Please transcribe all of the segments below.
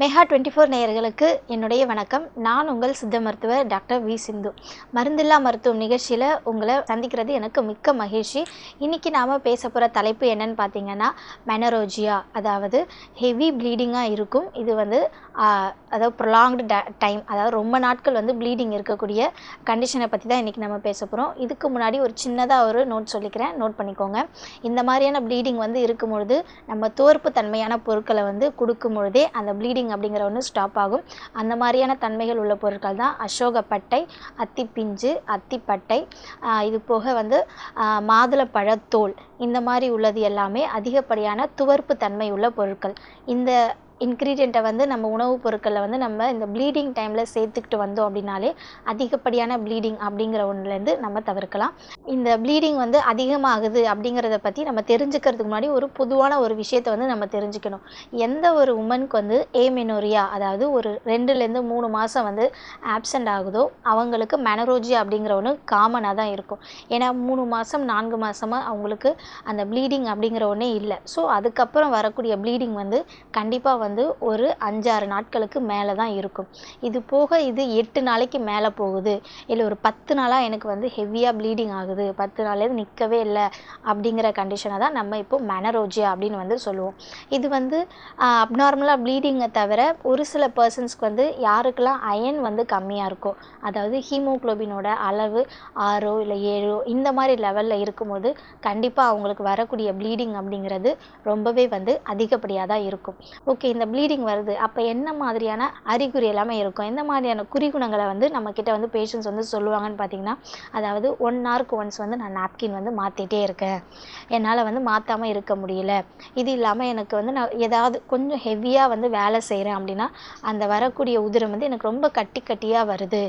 Mega twenty four நேயர்களுக்கு என்னுடைய வணக்கம். நான் உங்கள் சித்த மருத்துவர் டாக்டர் வி சிந்து. மருந்தில்லா மருத்துவம் நிகழ்ச்சியில் உங்களை சந்திக்கிறது எனக்கு மிக்க மகிழ்ச்சி. இன்றைக்கி நாம் பேச போகிற தலைப்பு என்னன்னு பார்த்தீங்கன்னா மெனரோஜியா. அதாவது ஹெவி ப்ளீடிங்காக இருக்கும். இது வந்து அதாவது ப்ரொலாங்டு டைம் அதாவது ரொம்ப நாட்கள் வந்து ப்ளீடிங் இருக்கக்கூடிய கண்டிஷனை பற்றி தான் இன்றைக்கி நம்ம பேச போகிறோம் இதுக்கு முன்னாடி ஒரு சின்னதாக ஒரு நோட் சொல்லிக்கிறேன். நோட் பண்ணிக்கோங்க. இந்த மாதிரியான ப்ளீடிங் வந்து இருக்கும் பொழுது நம்ம தோற்பு தன்மையான பொருட்களை வந்து கொடுக்கும் பொழுதே அந்த ப்ளீடிங் அப்படிங்கிற ஒன்று ஸ்டாப் ஆகும். அந்த மாதிரியான தன்மைகள் உள்ள பொருட்கள் தான் அசோகப்பட்டை அத்திப்பிஞ்சு அத்திப்பட்டை இது போக வந்து ஆஹ் மாதுளப்பழத்தோல் இந்த மாதிரி உள்ளது எல்லாமே அதிகப்படியான துவர்ப்பு தன்மை உள்ள பொருட்கள். இந்த இன்க்ரீடியண்ட்டை வந்து நம்ம உணவுப் பொருட்களில் வந்து நம்ம இந்த ப்ளீடிங் டைமில் சேர்த்துக்கிட்டு வந்தோம் அப்படின்னாலே அதிகப்படியான ப்ளீடிங் அப்படிங்கிற ஒன்றுலேருந்து நம்ம தவிர்க்கலாம். இந்த ப்ளீடிங் வந்து அதிகமாகுது அப்படிங்கிறத பற்றி நம்ம தெரிஞ்சுக்கிறதுக்கு முன்னாடி ஒரு பொதுவான ஒரு விஷயத்தை வந்து நம்ம தெரிஞ்சுக்கணும். எந்த ஒரு உமனுக்கு வந்து ஏமெனோரியா அதாவது ஒரு ரெண்டுலேருந்து மூணு மாதம் வந்து ஆப்சண்ட் ஆகுதோ அவங்களுக்கு மெனரோஜி அப்படிங்கிற ஒன்று காமனாக தான் இருக்கும். ஏன்னா மூணு மாதம் நான்கு மாதமாக அவங்களுக்கு அந்த ப்ளீடிங் அப்படிங்கிற ஒன்றே இல்லை. ஸோ அதுக்கப்புறம் வரக்கூடிய ப்ளீடிங் வந்து கண்டிப்பாக வந்து ஒரு அஞ்சாறு நாட்களுக்கு மேலே தான் இருக்கும். இது போக இது எட்டு நாளைக்கு மேலே போகுது. இல்லை ஒரு பத்து நாளாக எனக்கு வந்து ஹெவியாக ப்ளீடிங் ஆகுது. பத்து நாள்லேருந்து நிற்கவே இல்லை அப்படிங்கிற கண்டிஷனை தான் நம்ம இப்போ மெனரோஜியா அப்படின்னு வந்து சொல்லுவோம். இது வந்து அப்நார்மலாக ப்ளீடிங்கை தவிர ஒரு சில பர்சன்ஸ்க்கு வந்து யாருக்கெல்லாம் அயன் வந்து கம்மியாக இருக்கும் அதாவது ஹீமோகுளோபினோட அளவு ஆறோ இல்லை ஏழோ இந்த மாதிரி லெவலில் இருக்கும்போது கண்டிப்பாக அவங்களுக்கு வரக்கூடிய ப்ளீடிங் அப்படிங்கிறது ரொம்பவே வந்து அதிகப்படியாக தான் இருக்கும் ஓகே இந்த ப்ளீடிங் வருது அப்போ என்ன மாதிரியான அறிகுறி எல்லாமே இருக்கும்? எந்த மாதிரியான குறிகுணங்களை வந்து நம்ம கிட்ட வந்து பேஷண்ட்ஸ் வந்து சொல்லுவாங்கன்னு பார்த்தீங்கன்னா அதாவது ஒன் ஹவருக்கு ஒன்ஸ் வந்து நான் நாப்கின் வந்து மாற்றிட்டே இருக்கேன். என்னால் வந்து மாற்றாமல் இருக்க முடியல. இது இல்லாமல் எனக்கு வந்து நான் ஏதாவது கொஞ்சம் ஹெவியாக வந்து வேலை செய்கிறேன் அப்படின்னா அந்த வரக்கூடிய உதிரம் வந்து எனக்கு ரொம்ப கட்டி கட்டியாக வருது.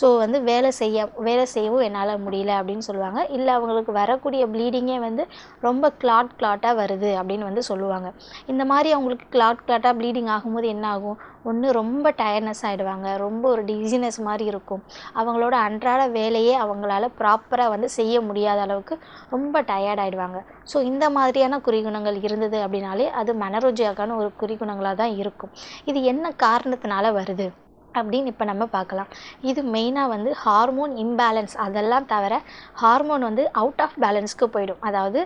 ஸோ வந்து வேலை செய்ய வேலை செய்யவும் என்னால் முடியல அப்படின்னு சொல்லுவாங்க. இல்லை அவங்களுக்கு வரக்கூடிய ப்ளீடிங்கே வந்து ரொம்ப கிளாட் கிளாட்டாக வருது அப்படின்னு வந்து சொல்லுவாங்க. இந்த மாதிரி அவங்களுக்கு கிளாட் ஸ்டார்ட்டாக ப்ளீடிங் ஆகும்போது என்ன ஆகும்? ஒன்று ரொம்ப டயர்னஸ் ஆகிடுவாங்க ரொம்ப ஒரு டிசினஸ் மாதிரி இருக்கும். அவங்களோட அன்றாட வேலையே அவங்களால ப்ராப்பராக வந்து செய்ய முடியாத அளவுக்கு ரொம்ப டயர்ட் ஆகிடுவாங்க ஸோ இந்த மாதிரியான குறிகுணங்கள் இருந்தது அப்படின்னாலே அது மனரோஜியாக்கான ஒரு குறிகுணங்களாக தான் இருக்கும். இது என்ன காரணத்தினால வருது? அப்படின்னு இப்போ நம்ம பார்க்கலாம். இது மெயினாக வந்து ஹார்மோன் இம்பேலன்ஸ் அதெல்லாம் தவிர ஹார்மோன் வந்து அவுட் ஆஃப் பேலன்ஸ்க்கு போயிடும். அதாவது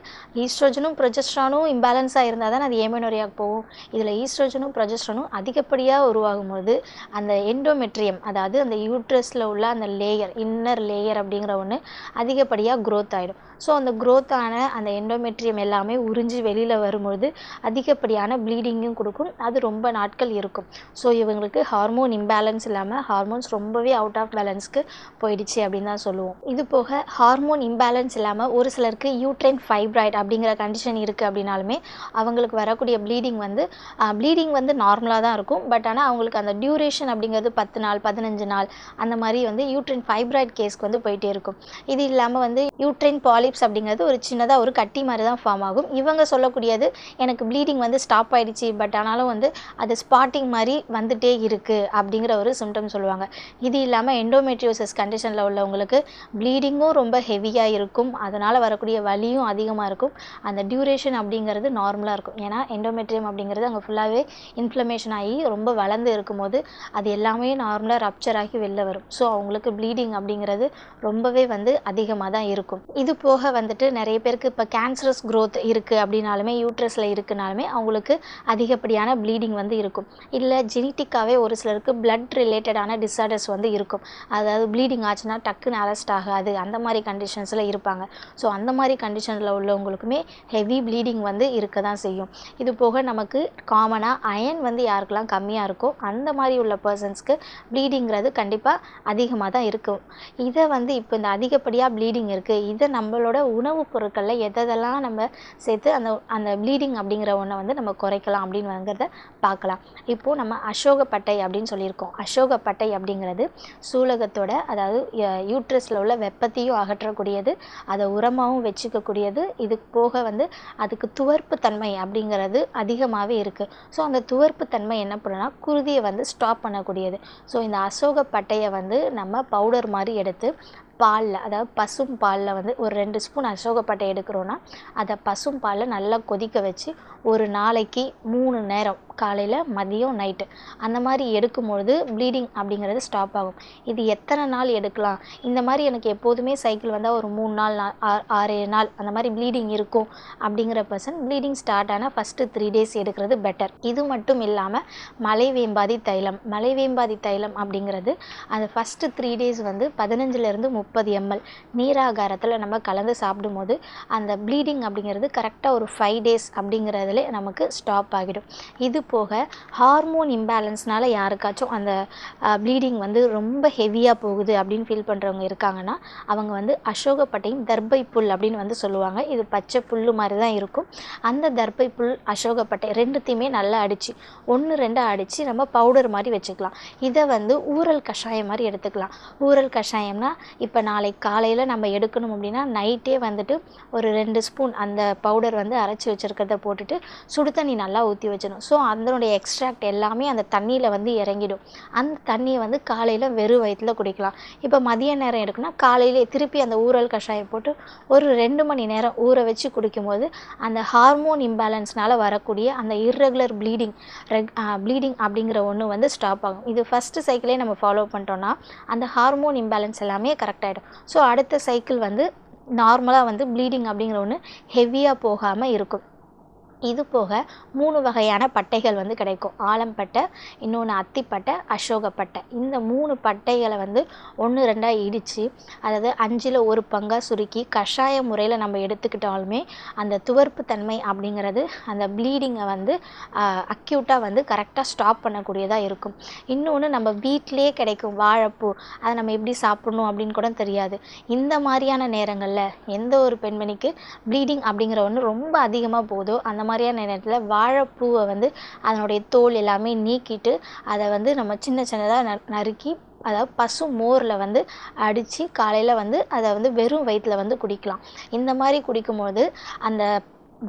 ஈஸ்ட்ரோஜனும் ப்ரொஜெஸ்ட்ரானும் இம்பேலன்ஸாக இருந்தால் தான் அது ஏமனோரியாக போகும். இதில் ஈஸ்ட்ரோஜனும் ப்ரொஜெஸ்ட்ரானும் அதிகப்படியாக உருவாகும் போது அந்த எண்டோமெட்ரியம் அதாவது அந்த யூட்ரஸில் உள்ள அந்த லேயர் இன்னர் லேயர் அப்படிங்கிற ஒன்று அதிகப்படியாக க்ரோத் ஆகிடும் ஸோ அந்த க்ரோத்தான அந்த எண்டோமெட்ரியம் எல்லாமே உறிஞ்சி வெளியில் வரும்பொழுது அதிகப்படியான ப்ளீடிங்கும் கொடுக்கும். அது ரொம்ப நாட்கள் இருக்கும். ஸோ இவங்களுக்கு ஹார்மோன் இம்பேலன்ஸ் இல்லாமல் ஹார்மோன்ஸ் ரொம்பவே அவுட் ஆஃப் பேலன்ஸ்க்கு போயிடுச்சு அப்படின்னு தான் சொல்லுவோம். இது போக ஹார்மோன் இம்பேலன்ஸ் இல்லாமல் ஒரு சிலருக்கு யூட்ரைன் ஃபைப்ராய்ட் அப்படிங்கிற கண்டிஷன் இருக்குது அப்படின்னாலுமே அவங்களுக்கு வரக்கூடிய ப்ளீடிங் வந்து ப்ளீடிங் வந்து நார்மலாக தான் இருக்கும். பட் ஆனால் அவங்களுக்கு அந்த டியூரேஷன் அப்படிங்கிறது பத்து நாள் பதினஞ்சு நாள் அந்த மாதிரி வந்து யூட்ரைன் ஃபைப்ராய்ட் கேஸ்க்கு வந்து போயிட்டே இருக்கும். இது இல்லாமல் வந்து யூட்ரைன் பாலிப்ஸ் அப்படிங்கிறது ஒரு சின்னதாக ஒரு கட்டி மாதிரி தான் ஃபார்ம் ஆகும். இவங்க சொல்லக்கூடியது எனக்கு ப்ளீடிங் வந்து ஸ்டாப் ஆயிடுச்சு பட் ஆனாலும் வந்து அது ஸ்பாட்டிங் மாதிரி வந்துட்டே இருக்குது அப்படிங்கிற ஒரு சிம்டம் சொல்லுவாங்க. இது இல்லாமல் எண்டோமெட்ரியோசிஸ் கண்டிஷனில் உள்ளவங்களுக்கு ப்ளீடிங்கும் ரொம்ப ஹெவியாக இருக்கும். அதனால் வரக்கூடிய வலியும் அதிகமாக இருக்கும். அந்த டியூரேஷன் அப்படிங்கிறது நார்மலாக இருக்கும். ஏன்னா எண்டோமெட்ரியம் அப்படிங்கிறது அங்கே ஃபுல்லாகவே இன்ஃப்ளமேஷன் ஆகி ரொம்ப வளர்ந்து இருக்கும்போது அது எல்லாமே நார்மலாக ரப்ச்சர் ஆகி வெளில வரும். ஸோ அவங்களுக்கு ப்ளீடிங் அப்படிங்கிறது ரொம்பவே வந்து அதிகமாக தான் இருக்கும். இது போக வந்துட்டு நிறைய பேருக்கு இப்போ கேன்சரஸ் க்ரோத் இருக்குது அப்படின்னாலுமே யூட்ரஸில் இருக்குனாலுமே அவங்களுக்கு அதிகப்படியான ப்ளீடிங் வந்து இருக்கும். இல்லை ஜெனிட்டிக்காகவே ஒரு சிலருக்கு பிளட் ரிலேட்டடான டிஸார்டர்ஸ் வந்து இருக்கும். அதாவது ப்ளீடிங் ஆச்சுன்னா டக்குன்னு அரெஸ்ட் ஆகாது. அந்த மாதிரி கண்டிஷன்ஸில் இருப்பாங்க. ஸோ அந்த மாதிரி கண்டிஷனில் உள்ளவங்களுக்குமே ஹெவி ப்ளீடிங் வந்து இருக்க தான் செய்யும். இது போக நமக்கு காமனாக அயன் வந்து யாருக்கெல்லாம் கம்மியாக இருக்கோ அந்த மாதிரி உள்ள பர்சன்ஸ்க்கு ப்ளீடிங்கிறது கண்டிப்பாக அதிகமாக தான் இருக்கும். இதை வந்து இப்போ இந்த அதிகப்படியாக ப்ளீடிங் இருக்குது இதை நம்மளோட உணவுப் பொருட்களில் எதெல்லாம் நம்ம சேர்த்து அந்த அந்த ப்ளீடிங் அப்படிங்கிற ஒன்றை வந்து நம்ம குறைக்கலாம் அப்படின்னு வாங்கிறத பார்க்கலாம். இப்போது நம்ம அசோகப்பட்டை அப்படின்னு சொல்லியிருக்கோம். அசோகப்பட்டை அப்படிங்கிறது சூலகத்தோட அதாவது யூட்ரஸில் உள்ள வெப்பத்தையும் அகற்றக்கூடியது அதை உரமாகவும் வச்சுக்கக்கூடியது. இது போக வந்து அதுக்கு துவர்ப்பு தன்மை அப்படிங்கிறது அதிகமாகவே இருக்குது ஸோ அந்த துவர்ப்பு தன்மை என்ன பண்ணுன்னா குருதியை வந்து ஸ்டாப் பண்ணக்கூடியது. ஸோ இந்த அசோக பட்டையை வந்து நம்ம பவுடர் மாதிரி எடுத்து பாலில் அதாவது பசும் பாலில் வந்து ஒரு ரெண்டு ஸ்பூன் அசோகப்பட்டை எடுக்கிறோன்னா அதை பசும் பாலில் நல்லா கொதிக்க வச்சு ஒரு நாளைக்கு மூணு நேரம் காலையில் மதியம் நைட்டு அந்த மாதிரி எடுக்கும்பொழுது ப்ளீடிங் அப்படிங்கிறது ஸ்டாப் ஆகும். இது எத்தனை நாள் எடுக்கலாம்? இந்த மாதிரி எனக்கு எப்போதுமே சைக்கிள் வந்தால் ஒரு மூணு நாள் ஆ- ஆறு ஏழு நாள் அந்த மாதிரி ப்ளீடிங் இருக்கும் அப்படிங்கிற பர்சன் ப்ளீடிங் ஸ்டார்ட் ஆனால் ஃபஸ்ட்டு த்ரீ டேஸ் எடுக்கிறது பெட்டர் இது மட்டும் இல்லாமல் மலைவேம்பாதி தைலம். மலைவேம்பாதி தைலம் அப்படிங்கிறது அந்த ஃபஸ்ட்டு த்ரீ டேஸ் வந்து பதினஞ்சுலேருந்து முப்பது எம்எல் நீராகாரத்தில் நம்ம கலந்து சாப்பிடும்போது அந்த ப்ளீடிங் அப்படிங்கிறது கரெக்டாக ஒரு ஃபைவ் டேஸ் அப்படிங்கிறதுல நமக்கு ஸ்டாப் ஆகிடும். இது போக ஹார்மோன் இம்பேலன்ஸ்னால் யாருக்காச்சும் அந்த ப்ளீடிங் வந்து ரொம்ப ஹெவியாக போகுது அப்படின்னு ஃபீல் பண்ணுறவங்க இருக்காங்கன்னா அவங்க வந்து அசோகப்பட்டையும் தர்பை புல் அப்படின்னு வந்து சொல்லுவாங்க. இது பச்சை புல்லு மாதிரி தான் இருக்கும். அந்த தர்பை புல் அசோகப்பட்டை ரெண்டுத்தையுமே நல்லா அடித்து ஒன்று ரெண்டு அடித்து நம்ம பவுடர் மாதிரி வச்சுக்கலாம். இதை வந்து ஊறல் கஷாயம் மாதிரி எடுத்துக்கலாம். ஊறல் கஷாயம்னா இப்போ நாளைக்கு காலையில் நம்ம எடுக்கணும் அப்படின்னா நைட்டே வந்துட்டு ஒரு ரெண்டு ஸ்பூன் அந்த பவுடர் வந்து அரைச்சி வச்சுருக்கிறத போட்டுட்டு சுடு தண்ணி நல்லா ஊற்றி வச்சிடணும். ஸோ அதனுடைய எக்ஸ்ட்ராக்ட் எல்லாமே அந்த தண்ணியில் வந்து இறங்கிடும். அந்த தண்ணியை வந்து காலையில் வெறும் வயிற்றில் குடிக்கலாம். இப்போ மதிய நேரம் எடுக்குன்னா காலையிலே திருப்பி அந்த ஊறல் கஷாயம் போட்டு ஒரு ரெண்டு மணி நேரம் ஊற வச்சு குடிக்கும்போது அந்த ஹார்மோன் இம்பேலன்ஸ்னால் வரக்கூடிய அந்த இர்ரெகுலர் ப்ளீடிங் ரெக் ப்ளீடிங் அப்படிங்கிற ஒன்று வந்து ஸ்டாப் ஆகும். இது ஃபஸ்ட்டு சைக்கிளே நம்ம ஃபாலோ பண்ணிட்டோன்னா அந்த ஹார்மோன் இம்பேலன்ஸ் எல்லாமே கரெக்ட் ஆகிடும் ஸோ அடுத்த சைக்கிள் வந்து நார்மலாக வந்து ப்ளீடிங் அப்படிங்கிற ஒன்று ஹெவியாக போகாமல் இருக்கும். இது போக மூணு வகையான பட்டைகள் வந்து கிடைக்கும். ஆலம்பட்டை இன்னொன்று அத்திப்பட்டை அசோகப்பட்டை. இந்த மூணு பட்டைகளை வந்து ஒன்று ரெண்டாக இடித்து அதாவது அஞ்சில் ஒரு பங்காக சுருக்கி கஷாய முறையில் நம்ம எடுத்துக்கிட்டாலுமே அந்த துவர்ப்பு தன்மை அப்படிங்கிறது அந்த ப்ளீடிங்கை வந்து அக்யூட்டாக வந்து கரெக்டாக ஸ்டாப் பண்ணக்கூடியதாக இருக்கும். இன்னொன்று நம்ம வீட்டிலேயே கிடைக்கும் வாழைப்பூ. அதை நம்ம எப்படி சாப்பிடணும் அப்படின்னு கூட தெரியாது. இந்த மாதிரியான நேரங்களில் எந்த ஒரு பெண்மணிக்கு ப்ளீடிங் அப்படிங்கிற ஒன்று ரொம்ப அதிகமாக போதோ அந்த மாதிரியான நேரத்தில் வாழைப்பூவை வந்து அதனுடைய தோல் எல்லாமே நீக்கிட்டு அதை வந்து நம்ம சின்ன சின்னதாக ந நறுக்கி அதாவது பசு மோரில் வந்து அடித்து காலையில் வந்து அதை வந்து வெறும் வயிற்றில் வந்து குடிக்கலாம். இந்த மாதிரி குடிக்கும்போது அந்த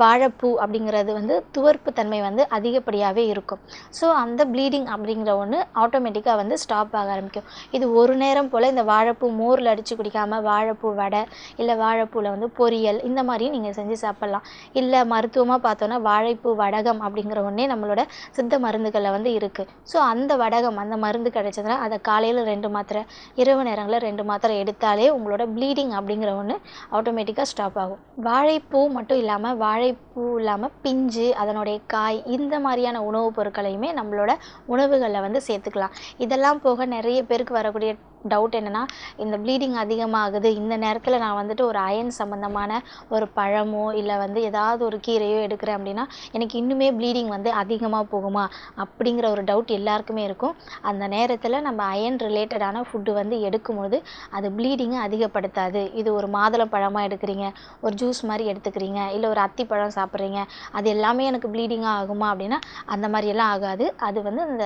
வாழைப்பூ அப்படிங்கிறது வந்து துவர்ப்பு தன்மை வந்து அதிகப்படியாகவே இருக்கும். ஸோ அந்த ப்ளீடிங் அப்படிங்கிற ஒன்று ஆட்டோமேட்டிக்காக வந்து ஸ்டாப் ஆக ஆரம்பிக்கும். இது ஒரு நேரம் போல் இந்த வாழைப்பூ மோரில் அடித்து குடிக்காமல் வாழைப்பூ வடை இல்லை வாழைப்பூவில் வந்து பொரியல் இந்த மாதிரியும் நீங்கள் செஞ்சு சாப்பிட்லாம். இல்லை மருத்துவமாக பார்த்தோன்னா வாழைப்பூ வடகம் அப்படிங்கிற ஒன்றே நம்மளோட சித்த மருந்துகளில் வந்து இருக்குது ஸோ அந்த வடகம் அந்த மருந்து கிடைச்சதுன்னா அதை காலையில் ரெண்டு மாத்திரை இரவு நேரங்களில் ரெண்டு மாத்திரை எடுத்தாலே உங்களோட ப்ளீடிங் அப்படிங்கிற ஒன்று ஆட்டோமேட்டிக்காக ஸ்டாப் ஆகும். வாழைப்பூ மட்டும் இல்லாமல் வாழை வாழைப்பூ இல்லாமல் பிஞ்சு அதனுடைய காய் இந்த மாதிரியான உணவுப் பொருட்களையுமே நம்மளோட உணவுகளில் வந்து சேர்த்துக்கலாம். இதெல்லாம் போக நிறைய பேருக்கு வரக்கூடிய டவுட் என்னென்னா இந்த ப்ளீடிங் அதிகமாகுது இந்த நேரத்தில் நான் வந்துட்டு ஒரு அயன் சம்மந்தமான ஒரு பழமோ இல்லை வந்து ஏதாவது ஒரு கீரையோ எடுக்கிறேன் அப்படின்னா எனக்கு இன்னுமே ப்ளீடிங் வந்து அதிகமாக போகுமா? அப்படிங்கிற ஒரு டவுட் எல்லாருக்குமே இருக்கும். அந்த நேரத்தில் நம்ம அயன் ரிலேட்டடான ஃபுட்டு வந்து எடுக்கும்போது அது ப்ளீடிங்கை அதிகப்படுத்தாது. இது ஒரு மாதுளம் பழமாக எடுக்கிறீங்க ஒரு ஜூஸ் மாதிரி எடுத்துக்கிறீங்க இல்லை ஒரு அத்திப்பழம் சாப்பிட்றீங்க அது எல்லாமே எனக்கு ப்ளீடிங்காக ஆகுமா அப்படின்னா அந்த மாதிரியெல்லாம் ஆகாது. அது வந்து அந்த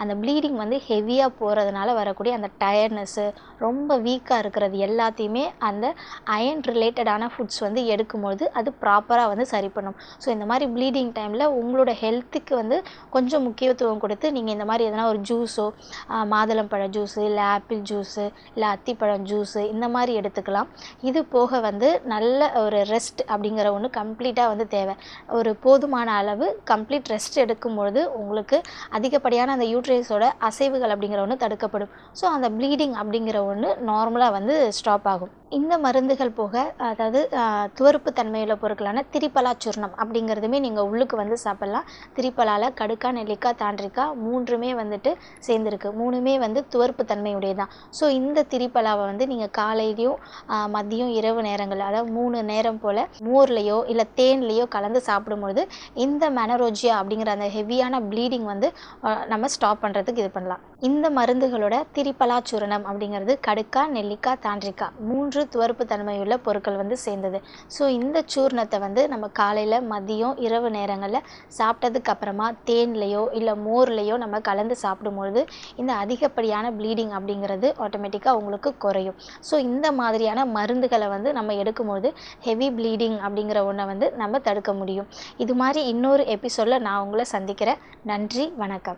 அந்த ப்ளீடிங் வந்து ஹெவியாக போகிறதுனால வரக்கூடிய அந்த டயர்ட்னஸ்ஸு ரொம்ப வீக்காக இருக்கிறது எல்லாத்தையுமே அந்த அயன் ரிலேட்டடான ஃபுட்ஸ் வந்து எடுக்கும்பொழுது அது ப்ராப்பராக வந்து சரி பண்ணும். ஸோ இந்த மாதிரி ப்ளீடிங் டைமில் உங்களோட ஹெல்த்துக்கு வந்து கொஞ்சம் முக்கியத்துவம் கொடுத்து நீங்கள் இந்த மாதிரி எதனா ஒரு ஜூஸோ மாதுளம்பழ ஜூஸு இல்லை ஆப்பிள் ஜூஸு இல்லை அத்திப்பழம் ஜூஸு இந்த மாதிரி எடுத்துக்கலாம். இது போக வந்து நல்ல ஒரு ரெஸ்ட் அப்படிங்கிற ஒன்று கம்ப்ளீட்டாக வந்து தேவை. ஒரு போதுமான அளவு கம்ப்ளீட் ரெஸ்ட் எடுக்கும்பொழுது உங்களுக்கு அதிகப்படியான அந்த யூட்ரஸோட அசைவுகள் அப்படிங்கிற ஒன்று தடுக்கப்படும். ஸோ அந்த ப்ளீடிங் அப்படிங்கிற ஒன்று நார்மலாக வந்து ஸ்டாப் ஆகும். இந்த மருந்துகள் போக அதாவது துவர்ப்பு தன்மையுள்ள பொருட்களான திரிபலா சூர்ணம் அப்படிங்கிறதுமே நீங்கள் உள்ளுக்கு வந்து சாப்பிட்லாம். திரிபலால கடுக்கா நெல்லிக்காய் தாண்டிக்கா மூன்றுமே வந்துட்டு சேர்ந்துருக்கு. மூணுமே வந்து துவர்ப்பு தன்மையுடைய தான் ஸோ இந்த திரிபலாவை வந்து நீங்கள் காலையிலையும் மதியம் இரவு நேரங்கள் அதாவது மூணு நேரம் போல் மோர்லேயோ இல்லை தேன்லேயோ கலந்து சாப்பிடும்பொழுது இந்த மெனரோஜியா அப்படிங்கிற அந்த ஹெவியான ப்ளீடிங் வந்து நம்ம ஸ்டாப் பண்ணுறதுக்கு இது பண்ணலாம். இந்த மருந்துகளோட திரிப்பலா சூரணம் அப்படிங்கிறது கடுக்கா நெல்லிக்காய் தாண்டிக்காய் மூன்று துவர்ப்பு தன்மையுள்ள பொருட்கள் வந்து சேர்ந்தது. ஸோ இந்த சூர்ணத்தை வந்து நம்ம காலையில் மதியம் இரவு நேரங்களில் சாப்பிட்டதுக்கு அப்புறமா தேன்லேயோ இல்லை மோர்லேயோ நம்ம கலந்து சாப்பிடும்பொழுது இந்த அதிகப்படியான ப்ளீடிங் அப்படிங்கிறது ஆட்டோமேட்டிக்காக உங்களுக்கு குறையும். ஸோ இந்த மாதிரியான மருந்துகளை வந்து நம்ம எடுக்கும்போது ஹெவி ப்ளீடிங் அப்படிங்கிற ஒன்றை வந்து நம்ம தடுக்க முடியும். இது மாதிரி இன்னொரு எபிசோடில் நான் உங்களை சந்திக்கிறேன். நன்றி வணக்கம்.